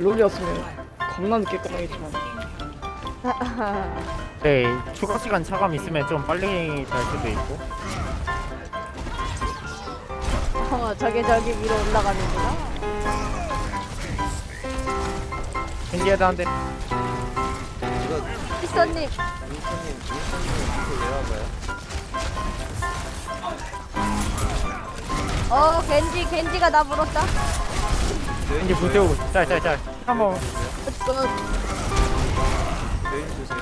롤이었으면 겁나 늦게 끝나겠지만 네, 추가 시간 차감 있으면 좀 빨리 갈 수도 있고. 어, 저게 저기 위로 올라가는구나. 이거 피서님, 와봐요? 어, 겐지, 겐지가 나 물었다. 겐지 불 태우고. 있어. 짤, 짤, 짤. 한번. 끝. 여인 주세요.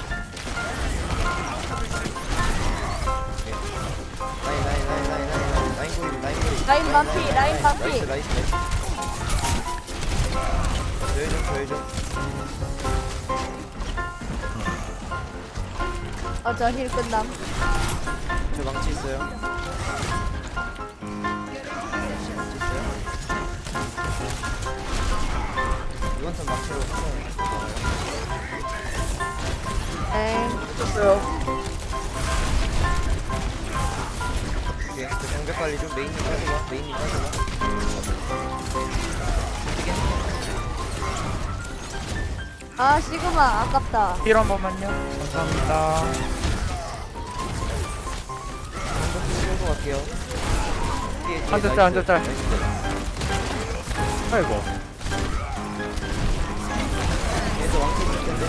라인 라인 라인 라인 라인 라인 고리 라인 고리. 라인 반피, 라인 반피. 나이스 나이스 나이스. 저희 좀 저희 좀. 어, 저힐 끝남. 저 망치 있어요. 엥. 했어요 오케이. 저 장벽 관리 좀 메인이 빠져봐. 메인이 빠져봐. 아, 시그마, 아깝다. 힐한 번만요. 감사합니다. 장벽. 뒤에, 뒤에 나이스. 짤. 나이스. 아이고. 얘도 왕치 있을 텐데.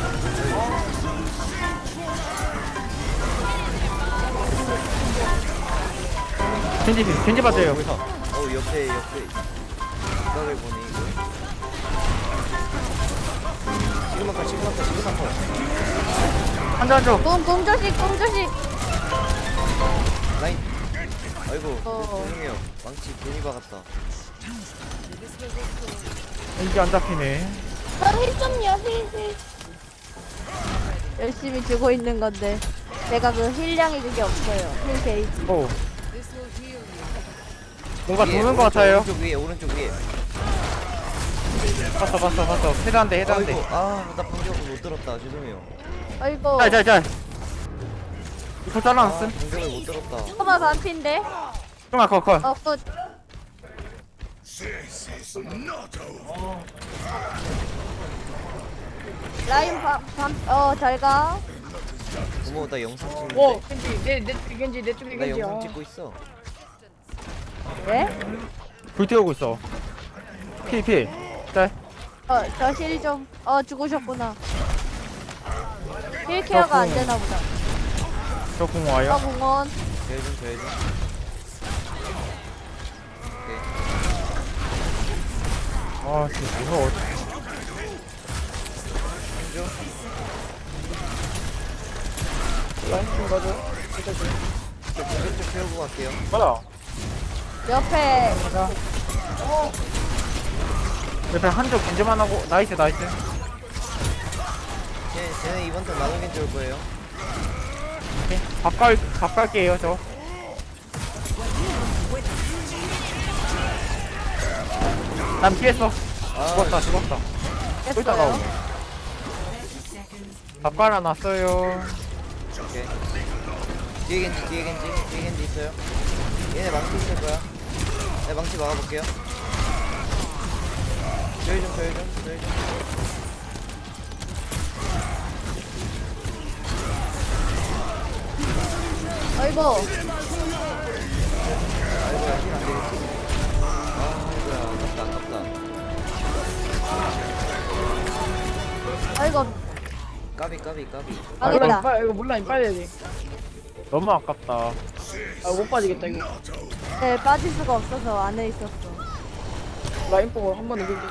겐지, 겐지 맞아요. 여기서. 어우 옆에 옆에 이각을 보니 이거. 지금 아까 지금 아까 지금 아까 한잔 줘. 공, 공조식, 공조식. 라인. 아이고 어. 죄송해요. 망치 괜히 박았다. 겐지 안 잡히네. 힐좀요, 힐, 힐. 열심히 주고 있는 건데. 제가 그 힐량이 그게 없어요. 힐 게이지. 오. 뭔가 위에, 도는 것 오른쪽, 같아요. 오른쪽 위에 오른쪽 위에. 봤어, 봤어, 봤어. 헤드 한 대, 헤드 한 대. 아이고 아나 방벽을 못 들었다. 죄송해요. 아이고. 짤. 이거 아 잘라놨음. 방벽을 못 들었다. 시그마 반피인데? 컷, 컷. 어, 굿. 라인 반, 반, 어, 잘 가. 부모 나 영상 찍는데. 오 겐지 내 내 겐지 내 쪽에 나 겐지야 영상 찍고 있어. 네? 불 태우고 있어. 필, 필. 짤. 어, 저힐 좀. 어, 죽으셨구나. 힐 케어가 안 되나 보다. 저궁 어, 와요. 공원. 좀 좀. 오케이. 아, 진짜 무서워. 라인 좀 가져 저 공격 좀 세우고 갈게요. 뭐야? 옆에. 옆에 한쪽 견제만 하고. 나이스, 나이스. 쟤 쟤네 이번 턴 나누긴 좋을 거예요. 오케이. 밥 갈, 밥 갈게요, 저. 난 피했어. 아, 죽었다, 죽었다. 또 있다가 했어요. 오네. 밥 깔아놨어요. 오케이. 뒤에 겐지, 뒤에 겐지, 뒤에 겐지 있어요. 얘네 망치 있을 거야. 내 망치 막아볼게요. 저희 좀, 저희 좀, 저희 좀. 아이고. 아이고야, 힐안 되겠지. 아이고야, 아깝다, 아깝다. 아이고. 까비, 까비, 까비. 아, 몰라 망했다. 빨리 이거 몰라 빨리 해야 너무 아깝다. 돼아못 빠지겠다 이거 네, 빠질 수가 없어서 안에 있었어. 라인 보고 한 번에 겐지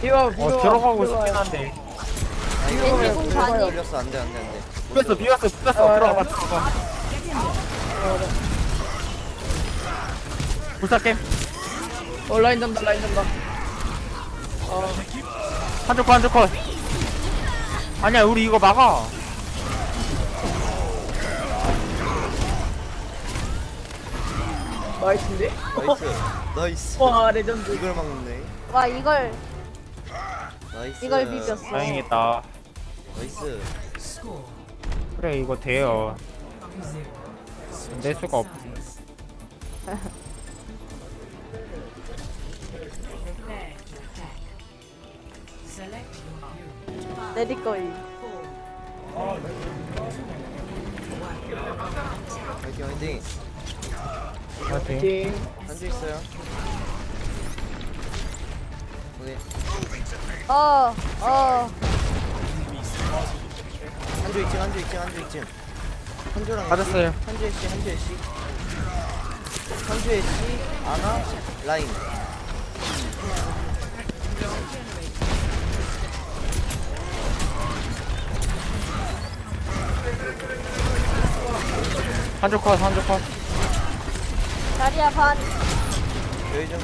비와 비와 어, 들어가고. 싶긴 한데. 아, 이거 겐지 그래, 공 반이. 걸렸어. 안 돼, 안 돼, 안 돼. 비었어, 비었어, 비었어. 들어가봐, 들어가. 불사캠. 어 라인 잡다 라인 잡다 아 한쪽 컷, 한쪽 컷. 아니야, 우리 이거 막아. 나이스인데 나이스. 나이스. 와 레전드 이걸 막네. 와, 이걸, 나이스. 이걸 비볐어. 다행이다. 나이스. 그래, 이거 돼요. 낼 수가 없지. 내리 거임. 화이팅 화이팅 파이팅. 띵. 한조 있어요. 오케이. 어, 어. 한조 2층 한조 2층 한조 2층 한조랑 받았어요. 한조 애쉬 한조 애쉬. 한조 애쉬 아나 라인. 한쪽 컷 한쪽 컷 자리야 반. 저희 좀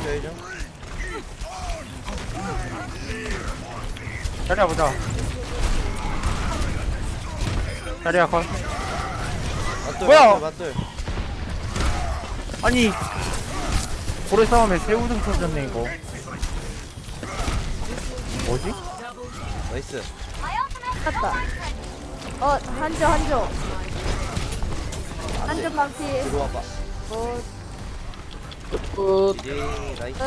자리야 보자 자리야 컷 맞돌 뭐야? 맞돌 맞돌 아니 고래 싸움에 새우등 터졌네 이거 뭐지? 나이스 갔다. 어, 한조, 한조. 한조 망치. 들어와봐 어, 굿. 예 나이스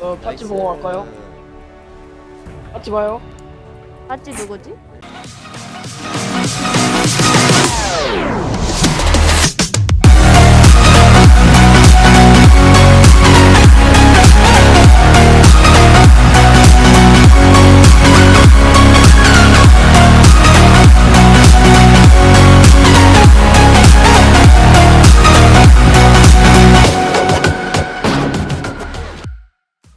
어, 파츠 나이스. 보고 갈까요? 파츠 봐요. 한지 누구지?